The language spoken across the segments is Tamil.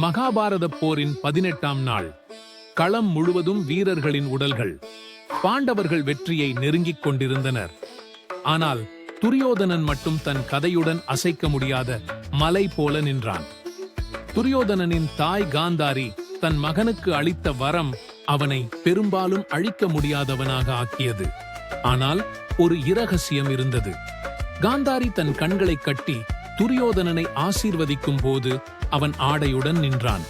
மகாபாரத போரின் பதினெட்டாம் நாள். களம் முழுவதும் வீரர்களின் உடல்கள். பாண்டவர்கள் வெற்றியை நெருங்கிக் கொண்டிருந்தனர். ஆனால் துரியோதனன் மட்டும் தன் கதையுடன் அசைக்க முடியாத மலை போல நின்றான். துரியோதனனின் தாய் காந்தாரி தன் மகனுக்கு அளித்த வரம் அவனை பெரும்பாலும் அழிக்க முடியாதவனாக ஆக்கியது. ஆனால் ஒரு இரகசியம் இருந்தது. காந்தாரி தன் கண்களை கட்டி துரியோதனனை ஆசீர்வதிக்கும் போது அவன் ஆடையுடன் நின்றான்.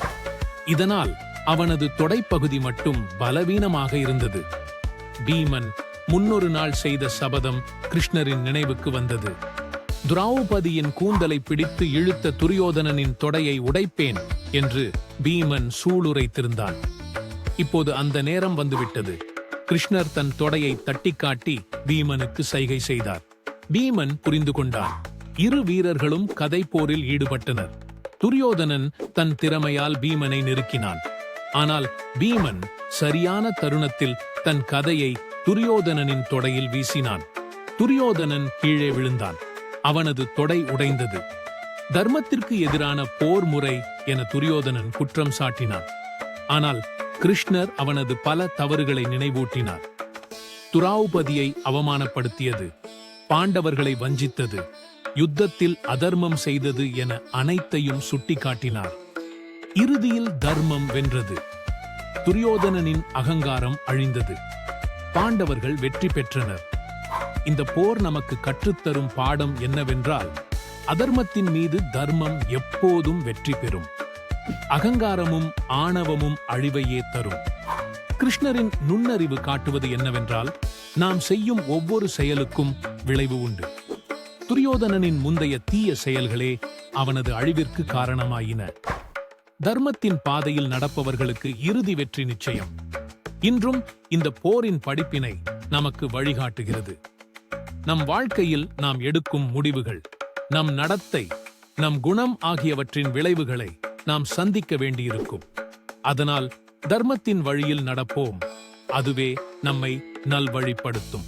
இதனால் அவனது தொடைப்பகுதி மட்டும் பலவீனமாக இருந்தது. பீமன் முன்னொரு நாள் செய்த சபதம் கிருஷ்ணரின் நினைவுக்கு வந்தது. திரௌபதியின் கூந்தலை பிடித்து இழுத்த துரியோதனனின் தொடையை உடைப்பேன் என்று பீமன் சூளுரைத்திருந்தான். இப்போது அந்த நேரம் வந்துவிட்டது. கிருஷ்ணர் தன் தொடையை தட்டிக்காட்டி பீமனுக்கு சைகை செய்தார். பீமன் புரிந்து கொண்டான். இரு வீரர்களும் கதை போரில் ஈடுபட்டனர். துரியோதனன் தன் திறமையால் பீமனை நெருக்கினான். ஆனால் பீமன் சரியான தருணத்தில் தன் கதையை துரியோதனனின் தொடையில் வீசினான். துரியோதனன் கீழே விழுந்தான். அவனது தொடை உடைந்தது. தர்மத்திற்கு எதிரான போர் முறை என துரியோதனன் குற்றம் சாட்டினான். ஆனால் கிருஷ்ணர் அவனது பல தவறுகளை நினைவூட்டினார். துராவுபதியை அவமானப்படுத்தியது. பாண்டவர்களை வஞ்சித்தது. யுத்தத்தில் அதர்மம் செய்தது என அனைத்தையும் சுட்டிக்காட்டினார். இறுதியில் தர்மம் வென்றது. துரியோதனனின் அகங்காரம் அழிந்தது. பாண்டவர்கள் வெற்றி பெற்றனர். இந்த போர் நமக்கு கற்றுத்தரும் பாடம் என்னவென்றால் அதர்மத்தின் மீது தர்மம் எப்போதும் வெற்றி பெறும். அகங்காரமும் ஆணவமும் அழிவையே தரும். கிருஷ்ணரின் நுண்ணறிவு காட்டுவது என்னவென்றால் நாம் செய்யும் ஒவ்வொரு செயலுக்கும் விளைவு உண்டு. துரியோதனனின் முந்தைய தீய செயல்களே அவனது அழிவிற்கு காரணமாயின. தர்மத்தின் பாதையில் நடப்பவர்களுக்கு இறுதி வெற்றி நிச்சயம். இன்றும் இந்த போரின் படிப்பினை நமக்கு வழிகாட்டுகிறது. நம் வாழ்க்கையில் நாம் எடுக்கும் முடிவுகள் நம் நடத்தை நம் குணம் ஆகியவற்றின் விளைவுகளை நாம் சந்திக்க வேண்டியிருக்கும். அதனால் தர்மத்தின் வழியில் நடப்போம். அதுவே நம்மை நல்வழிப்படுத்தும்.